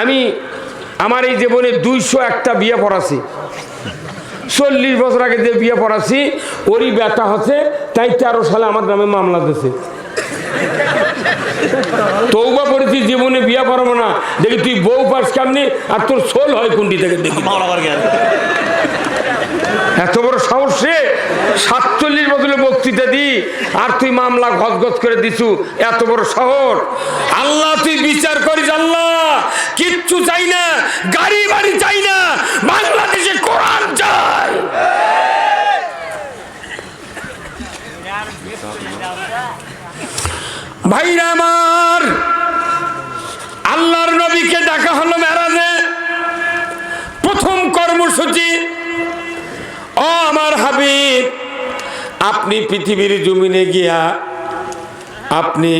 আমি আমার এই জীবনে দুইশো একটা বিয়ে পড়াছি। চল্লিশ বছর আগে যে বিয়ে পড়াছি ওরই ব্যাটা হচ্ছে তাই তেরো সালে আমার নামে মামলা দিয়েছে। তৌবা করেছি জীবনে বিয়ে পড়াবো না। দেখি তুই বউ পাস কেমনি আর তোর সোল হয় কুন্ডি থেকে দেখি। এত বড় সাহসে সাতচল্লিশ বছরের বক্তৃতা দি আর তুই মামলা গজ করে দিছু এত বড় শহর। আল্লাহ তুই বিচার করিস আল্লাহ। কিচ্ছু চাই না, গাড়ি বাড়ি চাই না, বাংলাদেশে কোরআন চাই। ভাইরা আমার, আল্লাহর নবীকে ডাকা হলো মেরাজে। প্রথম কর্মসূচি, ও আমার হাবিব, আপনি পৃথিবীর জমিনে গিয়া আপনি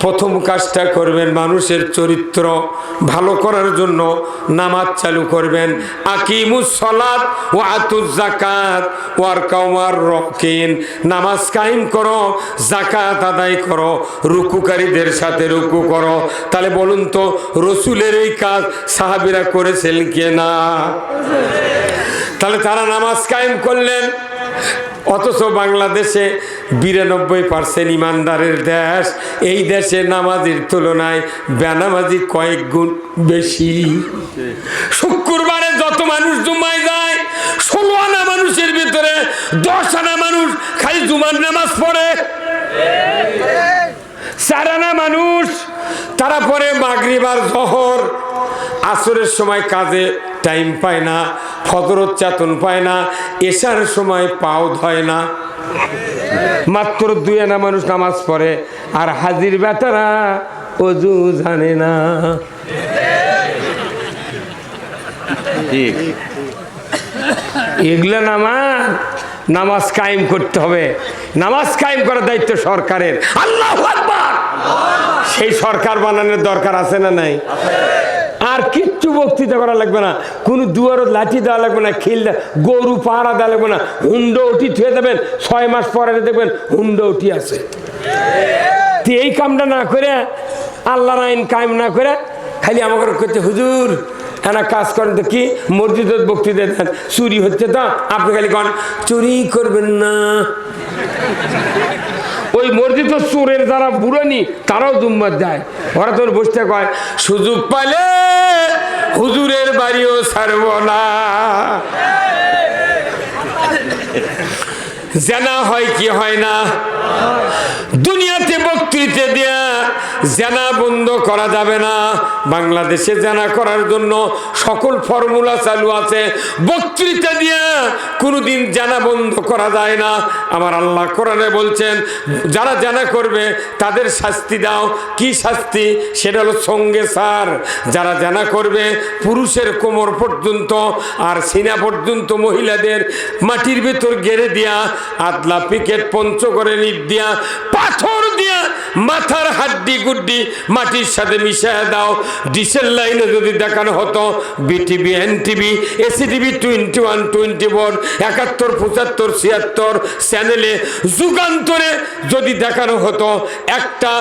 প্রথম কাজটা করবেন মানুষের চরিত্র ভালো করার জন্য নামাজ চালু করবেন। জাকাত নামাজ কায়েম করো জাকাত আদায় করো, রুকুকারীদের সাথে রুকু করো। তাহলে বলুন তো, রসুলের এই কাজ সাহাবিরা করেছেন কে না তাহলে তারা নামাজ কায়েম করলেন। অথচ বাংলাদেশে বিরানব্বই পার্সেন্ট ইমানদারের দেশ। এই দেশে নামাজের তুলনায় বেনামাজি কয়েক গুণ বেশি। শুক্রবারে যত মানুষ জুমায় যায় ষোলো আনা মানুষের ভিতরে দশ আনা মানুষ খালি জুমার নামাজ পড়ে। চারানা মানুষ, তারা পরে মাগরিবার জহর। আসরের সময় কাজে টাইম পায় না ফদরত চাতন পায় না এসার সময় পাও ধয় না। মাত্র দুই আনা মানুষ নামাজ পড়ে আর হাজির বেতারা অজু জানে না। এগুলো নামাজ নামাজ কায়েম করতে হবে। নামাজ কায়েম করার দায়িত্ব সরকারের। আল্লাহ সেই সরকার বানানোর দরকার আছে না নাই? আর কিচ্ছু বক্তৃতা করা লাগবে না। কোনো দুয়ারও লাঠি দেওয়া লাগবে না, খিল গরু পাহারা দেওয়া লাগবে না। হুন্ড উঠি থুয়ে দেবেন, ছয় মাস পরে দেখবেন হুন্ড উঠি আছে। এই কামটা না করে, আল্লাহর আইন কায়েম না করে, খালি আমাকে করতে, হুজুর হ্যাঁ কাজ করেন তো কি? মসজিদের বক্তৃতা দেন, চুরি হচ্ছে তো, আপনি খালি কন, চুরি করবেন না। ওই মসজিদ চোরের যারা বুড়ানি, তারাও জুম্মার যায় ওরা তোর বসতে কয়, সুযোগ পাইলে হুজুরের বাড়িও ছাড়ব না। জানা হয় কি হয় না? দুনিয়াতে বক্তৃতা দেয়া জানা বন্ধ করা যাবে না। বাংলাদেশে জানা করার জন্য সকল ফর্মুলা চালু আছে। বক্তৃতা দিয়া কোনোদিন জানা বন্ধ করা যায় না। আমার আল্লাহ কোরআনে বলছেন, যারা জানা করবে তাদের শাস্তি দাও। কি শাস্তি? সেটা হলো সঙ্গে সার। যারা জানা করবে পুরুষের কোমর পর্যন্ত আর সিনা পর্যন্ত মহিলাদের মাটির ভেতর গেড়ে দিয়া আদলা পিকেট পঞ্চগড়ে নিট দিয়া, পাথর দিয়া মাথার হাড্ডি গুড্ডি মাটির সাথে মিশিয়ে দাও। ডিসেল লাইনে যদি দেখানো হতো, BTV, NTV AC TV twenty one, twenty four, একাত্তর, পঁচাত্তর, ছিয়াত্তর চ্যানেলে যুগান্তরে যদি দেখানো হতো, একটা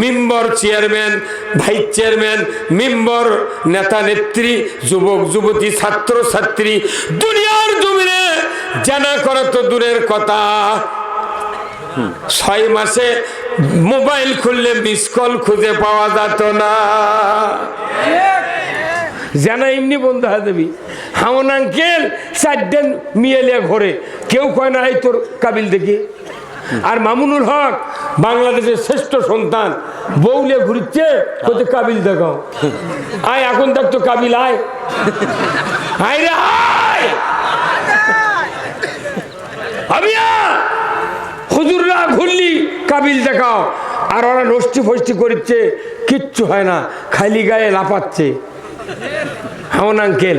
member chairman, vice chairman, member, নেতা, নেত্রী, যুবক, যুবতী, ছাত্র, ছাত্রী, দুনিয়ার জমিনে জানা করা তো দূরের কথা। ছয় মাসে মোবাইল খুললে মিস কল খুঁজে পাওয়া যেত না। জানা এমনি বন্ধ হয়ে যাবি। হামন আঙ্কেল চারটেন মিয়েলিয়া ঘরে। কেউ কয় না, এই তোর কাবিল দেখি। আর মামুনুল হক, বাংলাদেশের শ্রেষ্ঠ সন্তান বউলে ঘুরছে কোথায় কাবিল দেখাও। আয়, এখন দেখ তো কাবিল, আয়। আয় রে, আয়! ঘুরলি কাবিল দেখাও। আর ওরা নষ্টি ফষ্টি করছে কিচ্ছু হয় না, খালি গায়ে লাপাচ্ছে হামন আঙ্কেল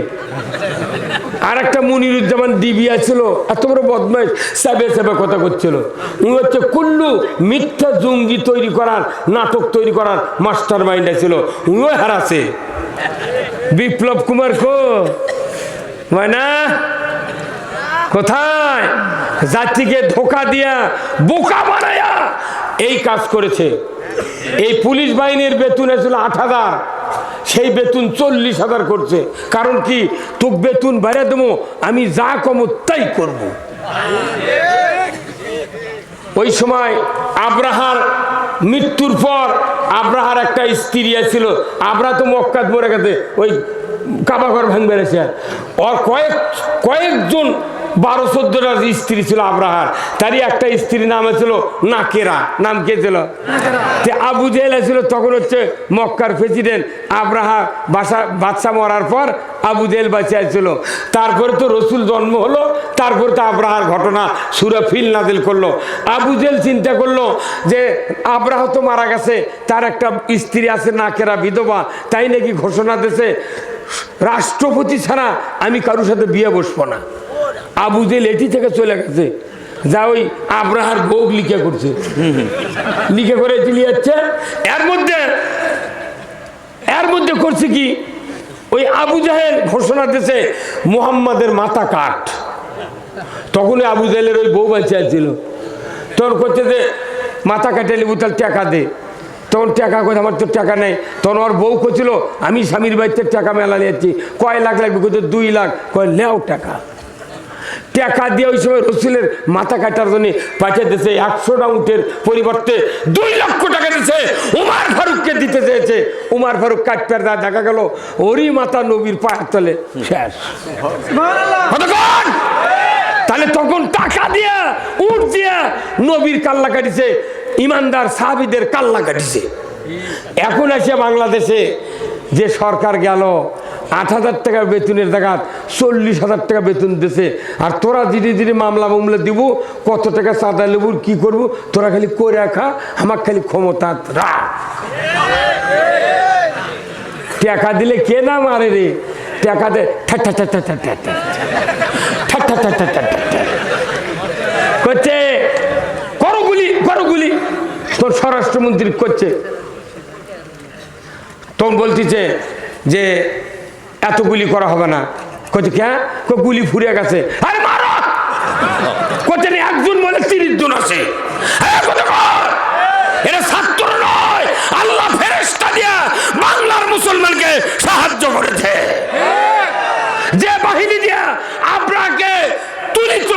আর একটা মনিরুজ্জামান ডিবিয়া ছিল এত বড় বদমাইশ, সাবে সাবে কথা করছিল। উনি হচ্ছে কুল্লু মিথ্যা জঙ্গি তৈরি করার, নাটক তৈরি করার মাস্টার মাইন্ড ছিল। উনিও হারাছে। বিপ্লব কুমার কো? ময়না? কোথায়? জাতিকে ধোকা দিয়া, বোকা বানায়া এই কাজ করেছে। এই পুলিশ বাহিনীর বেতন ছিল আট হাজার। সেই বেতন চল্লিশ হাজার করছে। কারণ কি? তোকে বেতন বাইরে দেবো, আমি যা কমো তাই করব। ওই সময় আব্রাহার মৃত্যুর পর আব্রাহার একটা স্ত্রী ছিল আব্রাহ তো মক্কাত মরে গেছে। ওই কাবাঘর ভাঙ বেড়েছে ওর কয়েক কয়েকজন বারো চোদ্দটা স্ত্রী ছিল আব্রাহার। তারই একটা স্ত্রীর নাম ছিল নাকেরা। নাম কে ছিল? তে আবু জেহেল ছিল তখন হচ্ছে মক্কার প্রেসিডেন্ট আব্রাহা বাসা বাচ্চা মরার পর আবু জেহেল বাঁচিয়ে ছিল তারপরে তো রসুল জন্ম হলো তারপর তো আব্রাহার ঘটনা সুরা ফিল নাদিল করল। আবু জেহেল চিন্তা করল যে আব্রাহ তো মারা গেছে তার একটা স্ত্রী আছে নাকেরা বিধবা তাই নাকি ঘোষণা দিয়েছে রাষ্ট্রপতি ছাড়া আমি কারোর সাথে বিয়ে বসবো না। আবু জেল এটি থেকে চলে গেছে। যা ওই আব্রাহার বউ লিখে করছে। লিখে করে চলে যাচ্ছে এর মধ্যে এর মধ্যে করছে কি? ওই আবু জাহেল ঘোষণা দিয়েছে, মুহাম্মাদের মাথা কাট। তখনই আবু জাহেলের ওই বউ বাঁচিয়ে ছিল তোর করছে যে, মাথা কাটে নেব তার টাকা দে। তখন টাকা করে আমার তো টাকা নেই। তখন ওর বউ করছিল আমি স্বামীর বাড়িতে টাকা মেলা নিয়েছি। কয় লাখ লাগবে? কোথাও দুই লাখ। কয় লেও টাকা। টাকা দিয়ে ওই সময় রসুলের মাথা কাটার জন্য পাঠিয়ে দিয়েছে। একশো রাউন্ডের পরিবর্তে দুই লক্ষ টাকা দিয়েছে। উমার ফারুককে দিতে চেয়েছে। উমার ফারুক কাটপের দা দেখা গেল ওরই মাথা নবীর পায়ের তলে শেষ? তাহলে তখন টাকা দিয়া উঠ দিয়া নবীর কাল্লা কাটিছে। ইমানদার সাহাবিদের কাল্লা কাটিছে। এখন এসে বাংলাদেশে যে সরকার গেল আট হাজার টাকা বেতনের জায়গাত চল্লিশ হাজার টাকা বেতন দিছে আর তোরা ধীরে ধীরে মামলা মামলা দিব কত টাকা চাঁদা লেবুর কি করব তোরা খালি করে রাখা আমার খালি ক্ষমতা টাকা দিলে কে না মারে রে টাকা দে। করছে করো গুলি করো গুলি তোর স্বরাষ্ট্রমন্ত্রী করছে তখন বলতেছে যে এত গুলি করা হবে না। কচ্ছে কে গুলি ফুরিয়ে গেছে। আরে মারো! না, একজন বলে তিরিশ জন আছে? এরা ছাত্র নয়। আল্লাহ ফেরেস্তা দিয়া বাংলার মুসলমানকে সাহায্য করেছে। যে বাহিনী দিয়া আপনাকে তুলিত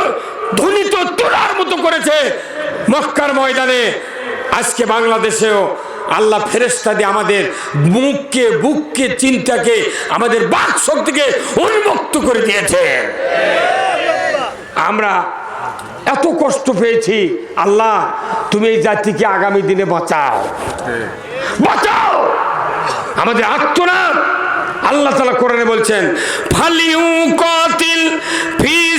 ধুলিত তোলার মতো করেছে মক্কার ময়দানে আজকে বাংলাদেশেও আল্লাহ ফেরেস্তা দিয়ে আমাদের মুখকে, বুককে, চিন্তাকে, আমাদের বাক শক্তিকে উন্মুক্ত করে দিয়েছে। আমরা এত কষ্ট পেয়েছি। আল্লাহ, তুমি এই জাতিকে আগামী দিনে বাঁচাও। বাঁচাও! আমাদের আত্মনাথ আল্লাহ তালা কোরআনে বলছেন, ফালিউ কাতিল ফি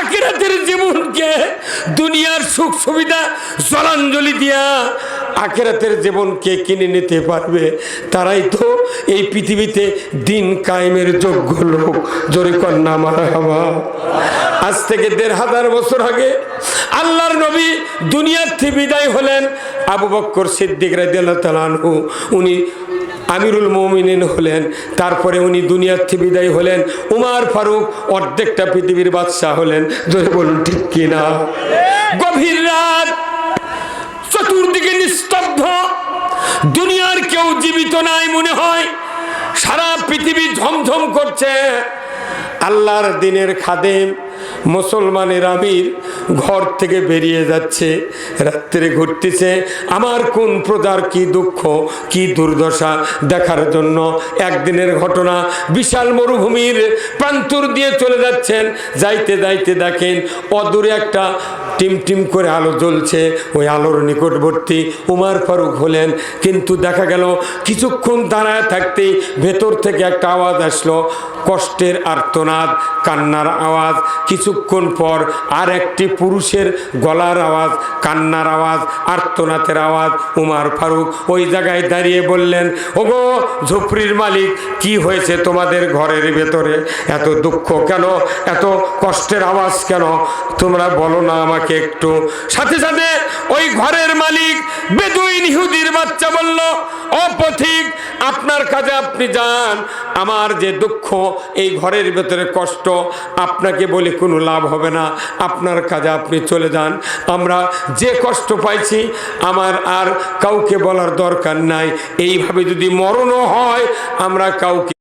আখেরাতের জীবনকে দুনিয়ার সুখ সুবিধা, জলাঞ্জলি দিয়া আখেরাতের জীবনকে কিনে নিতে পারবে। তারাই তো এই পৃথিবীতে দিন কায়েমের যোগ্য লোক। জোরে কন্যা হওয়া আজ থেকে দেড় হাজার বছর আগে আল্লাহর নবী দুনিয়ার থেকে বিদায় হলেন আবু বক্কর সিদ্দিক রাদিয়াল্লাহু তাআলা আনহু। উনি আমিরুল মমিনিন হলেন, তারপরে উনি দুনিয়ার থেকে বিদায় হলেন, উমার ফারুক অর্ধেকটা পৃথিবীর বাদশাহ হলেন। যদি বলুন, ঠিক কিনা? গভীর রাত, চতুর্দিকে নিস্তব্ধ, দুনিয়ার কেউ জীবিত নাই মনে হয়, সারা পৃথিবী ঝমঝম করছে। আল্লাহর দিনের খাদেম মুসলমানের আমির ঘর থেকে বেরিয়ে যাচ্ছে, রাত্রে ঘুরতেছে। আমার কোন প্রজার কি দুঃখ, কি দুর্দশা দেখার জন্য একদিনের ঘটনা। বিশাল মরুভূমির প্রান্তর দিয়ে চলে যাচ্ছেন। যাইতে যাইতে দেখেন অদূরে একটা টিম টিম করে আলো জ্বলছে। ওই আলোর নিকটবর্তী উমার ফারুক হলেন। কিন্তু দেখা গেল কিছুক্ষণ দাঁড়ায় থাকতেই ভেতর থেকে একটা আওয়াজ আসলো, কষ্টের আর্তনাদ কান্নার আওয়াজ। কিছুক্ষণ পর আর একটি পুরুষের গলার আওয়াজ, কান্নার আওয়াজ আর্তনাথের আওয়াজ। উমার ফারুক ওই জায়গায় দাঁড়িয়ে বললেন, ওগো, ঝুপড়ির মালিক, কি হয়েছে তোমাদের ঘরের ভেতরে? এত দুঃখ কেন? এত কষ্টের আওয়াজ কেন? তোমরা বলো না আমাকে একটু। সাথে সাথে ওই ঘরের মালিক বেদুইন ইহুদির বাচ্চা বলল অপথিক আপনার কাজে আপনি যান। আমার যে দুঃখ এই ঘরের ভেতরে কষ্ট, আপনাকে বলে কোনো লাভ হবে না। আপনার কাজে আপনি চলে যান। আমরা যে কষ্ট পাইছি, আমার আর কাউকে বলার দরকার নাই। এইভাবে যদি মরণও হয়, আমরা কাউকে